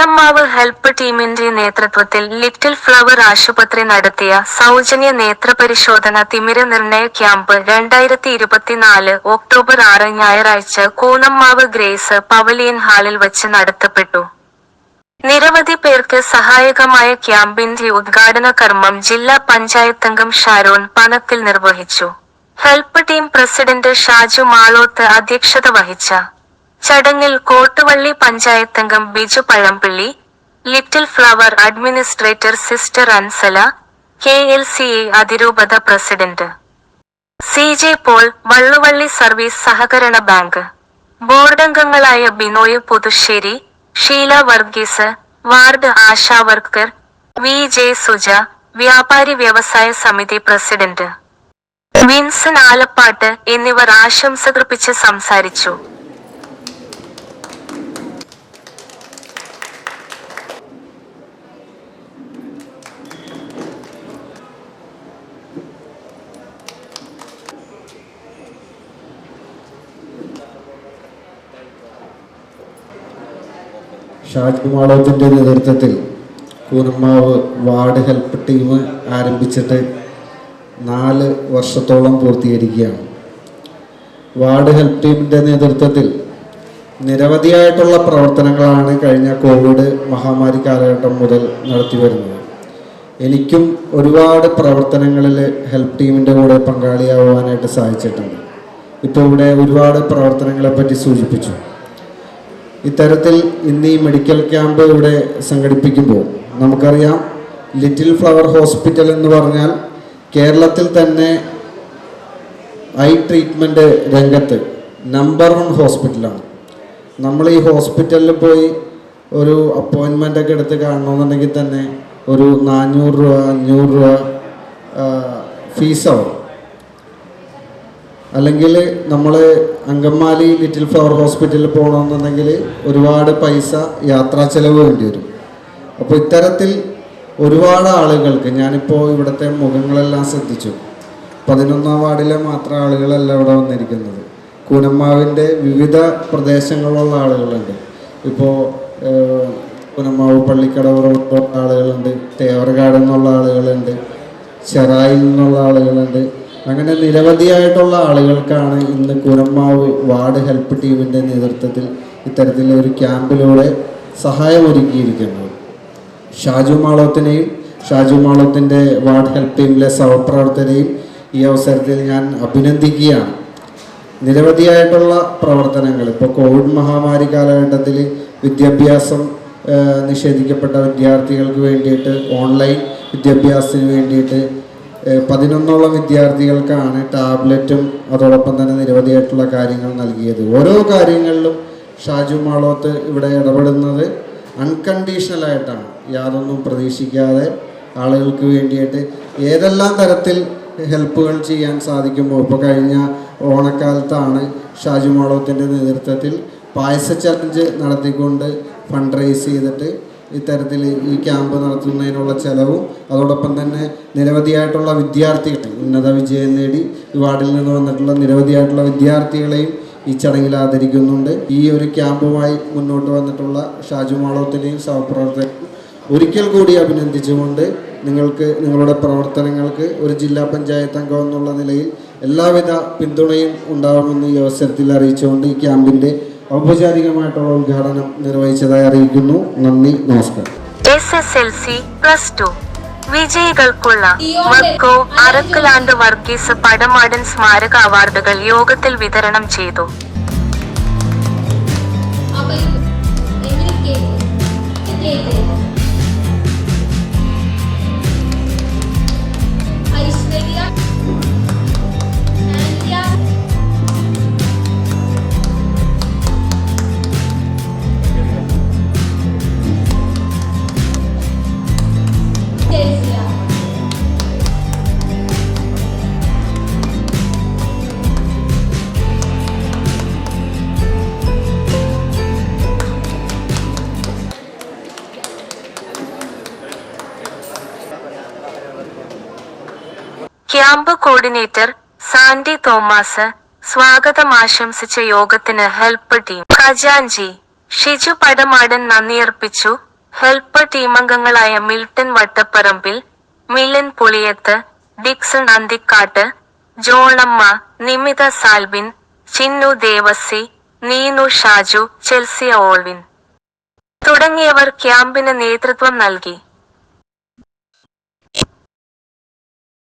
Koonammavu help ടീമിന്റെ നേതൃത്വത്തിൽ little flower ആശുപത്രി നടത്തിയ സൗജന്യ നേത്രപരിശോധന തിമിര നിർണയ ക്യാമ്പ് രണ്ടായിരത്തി ഇരുപത്തിനാല് ഒക്ടോബർ ആറ് ഞായറാഴ്ച കൂനമ്മാവ് ഗ്രേസ് പവലിയൻ ഹാളിൽ വച്ച് നടത്തപ്പെട്ടു. നിരവധി പേർക്ക് സഹായകമായ ക്യാമ്പിന്റെ ഉദ്ഘാടന കർമ്മം ജില്ലാ പഞ്ചായത്തംഗം ഷാരോൺ പണത്തിൽ നിർവഹിച്ചു. Help team president Shaju Maloth അധ്യക്ഷത വഹിച്ച ചടങ്ങിൽ Kottuvally പഞ്ചായത്തംഗം Biju Pazhampilly little flower administrator sister Ansala K L C A അതിരൂപത president. C J Paul Valluvally service സഹകരണ bank. ബോർഡംഗങ്ങളായ Binoy Puthussery Sheela Varghese ward ASHA worker V J Suja വ്യാപാരി വ്യവസായ സമിതി president. Vinson Alappad എന്നിവർ ആശംസകർപ്പിച്ച് സംസാരിച്ചു. ഷാജി മാളോത്തിന്റെ നേതൃത്വത്തിൽ കൂനമ്മാവ് വാർഡ് ഹെൽപ്പ് ടീം ആരംഭിച്ചിട്ട് നാല് വർഷത്തോളം പൂർത്തീകരിക്കുകയാണ്. വാർഡ് ഹെൽപ്പ് ടീമിന്റെ നേതൃത്വത്തിൽ നിരവധിയായിട്ടുള്ള പ്രവർത്തനങ്ങളാണ് കഴിഞ്ഞ കോവിഡ് മഹാമാരി കാലഘട്ടം മുതൽ നടത്തി വരുന്നത്. എനിക്കും ഒരുപാട് പ്രവർത്തനങ്ങളിൽ ഹെൽപ്പ് ടീമിന്റെ കൂടെ പങ്കാളിയാവാനായിട്ട് സാധിച്ചിട്ടുണ്ട്. ഇപ്പോൾ ഇവിടെ ഒരുപാട് പ്രവർത്തനങ്ങളെപ്പറ്റി സൂചിപ്പിച്ചു. ഇത്തരത്തിൽ ഇന്ന് ഈ മെഡിക്കൽ ക്യാമ്പ് ഇവിടെ സംഘടിപ്പിക്കുമ്പോൾ നമുക്കറിയാം ലിറ്റിൽ ഫ്ലവർ ഹോസ്പിറ്റൽ എന്ന് പറഞ്ഞാൽ കേരളത്തിൽ തന്നെ ഐ ട്രീറ്റ്മെന്റ് രംഗത്ത് നമ്പർ വൺ ഹോസ്പിറ്റലാണ് നമ്മൾ ഈ ഹോസ്പിറ്റലിൽ പോയി ഒരു അപ്പോയിൻമെന്റ് ഒക്കെ എടുത്ത് കാണണമെന്നുണ്ടെങ്കിൽ തന്നെ ഒരു നാനൂറ് രൂപ അഞ്ഞൂറ് രൂപ ഫീസാവും അല്ലെങ്കിൽ നമ്മൾ അങ്കമാലി ലിറ്റിൽ ഫ്ലവർ ഹോസ്പിറ്റലിൽ പോകണമെന്നുണ്ടെങ്കിൽ ഒരുപാട് പൈസ യാത്രാ ചെലവ് വേണ്ടി വരും. അപ്പോൾ ഇത്തരത്തിൽ ഒരുപാട് ആളുകൾക്ക് ഞാനിപ്പോൾ ഇവിടുത്തെ മുഖങ്ങളെല്ലാം ശ്രദ്ധിച്ചു. പതിനൊന്നാം വാർഡിലെ മാത്രം ആളുകളല്ല ഇവിടെ വന്നിരിക്കുന്നത്. കൂനമ്മാവിന്റെ വിവിധ പ്രദേശങ്ങളിലുള്ള ആളുകളുണ്ട്. ഇപ്പോൾ കൂനമ്മാവ് പള്ളിക്കടവ് റോഡിലുള്ള ആളുകളുണ്ട് തേവർകാട് എന്നുള്ള ആളുകളുണ്ട് ചെറായിൽ നിന്നുള്ള ആളുകളുണ്ട് അങ്ങനെ നിരവധിയായിട്ടുള്ള ആളുകൾക്കാണ് ഇന്ന് കുരമ്മാവ് വാർഡ് ഹെൽപ്പ് ടീമിന്റെ നേതൃത്വത്തിൽ ഇത്തരത്തിലൊരു ക്യാമ്പിലൂടെ സഹായമൊരുക്കിയിരിക്കുന്നത് ഷാജു മാളോത്തിനെയും ഷാജു മാളോത്തിന്റെ വാർഡ് ഹെൽപ്പ് ടീമിലെ സഹപ്രവർത്തനെയും ഈ അവസരത്തിൽ ഞാൻ അഭിനന്ദിക്കുകയാണ്. നിരവധിയായിട്ടുള്ള പ്രവർത്തനങ്ങൾ ഇപ്പോൾ കോവിഡ് മഹാമാരി കാലഘട്ടത്തിൽ വിദ്യാഭ്യാസം നിഷേധിക്കപ്പെട്ട വിദ്യാർത്ഥികൾക്ക് വേണ്ടിയിട്ട് ഓൺലൈൻ വിദ്യാഭ്യാസത്തിന് വേണ്ടിയിട്ട് പതിനൊന്നോളം വിദ്യാർത്ഥികൾക്കാണ് ടാബ്ലറ്റും അതോടൊപ്പം തന്നെ നിരവധിയായിട്ടുള്ള കാര്യങ്ങൾ നൽകിയത്. ഓരോ കാര്യങ്ങളിലും ഷാജു മാളോത്ത് ഇവിടെ ഇടപെടുന്നത് അൺകണ്ടീഷണലായിട്ടാണ്. യാതൊന്നും പ്രതീക്ഷിക്കാതെ ആളുകൾക്ക് വേണ്ടിയിട്ട് ഏതെല്ലാം തരത്തിൽ ഹെൽപ്പുകൾ ചെയ്യാൻ സാധിക്കുമോ? ഇപ്പോൾ കഴിഞ്ഞ ഓണക്കാലത്താണ് ഷാജു മാളോത്തിന്റെ നേതൃത്വത്തിൽ പായസ ചലഞ്ച് നടത്തിക്കൊണ്ട് ഫണ്ട് റേസ് ചെയ്തിട്ട് ഇത്തരത്തിൽ ഈ ക്യാമ്പ് നടത്തുന്നതിനുള്ള ചെലവും അതോടൊപ്പം തന്നെ നിരവധിയായിട്ടുള്ള വിദ്യാർത്ഥികൾ ഉന്നത വിജയം നേടി വാർഡിൽ നിന്ന് വന്നിട്ടുള്ള നിരവധിയായിട്ടുള്ള വിദ്യാർത്ഥികളെയും ഈ ചടങ്ങിൽ ആദരിക്കുന്നുണ്ട്. ഈ ഒരു ക്യാമ്പുമായി മുന്നോട്ട് വന്നിട്ടുള്ള ഷാജു മാളോത്തിനെയും സഹപ്രവർത്തകർ ഒരിക്കൽ കൂടി അഭിനന്ദിച്ചുകൊണ്ട് നിങ്ങൾക്ക് നിങ്ങളുടെ പ്രവർത്തനങ്ങൾക്ക് ഒരു ജില്ലാ പഞ്ചായത്ത് അംഗം എന്നുള്ള നിലയിൽ എല്ലാവിധ പിന്തുണയും ഉണ്ടാകുമെന്ന് ഈ അവസരത്തിൽ അറിയിച്ചുകൊണ്ട് ഈ ക്യാമ്പിന്റെ ഔപചാരികമായിട്ടുള്ള ഉദ്ഘാടനം നിർവഹിച്ചതായി അറിയിക്കുന്നു. നന്ദി നമസ്കാരം. S S L C plus two വിജയികൾക്കുള്ള വക്കോ Arakkalandu Varghese Padamadan സ്മാരക അവാർഡുകൾ യോഗത്തിൽ വിതരണം ചെയ്തു. Thank you. Cake camp coordinator Sandy Thomas സ്വാഗതം ആശംസിച്ച യോഗത്തിന് ഹെൽപ്പ് ടീം. ഖജാൻജി ഷിജു പടമാടൻ നന്ദിയർപ്പിച്ചു ഹെൽപ്പ് ടീമംഗങ്ങളായ മിൽട്ടൺ വട്ടപ്പറമ്പിൽ മിലൻ പുളിയത്ത് ഡിക്സൺ അന്തിക്കാട്ട് ജോണമ്മ നിമിത സാൽബിൻ ചിന്നു ദേവസി നീനു ഷാജു ചെൽസിയ ഓൾവിൻ. തുടങ്ങിയവർ ക്യാമ്പിന് നേതൃത്വം നൽകി.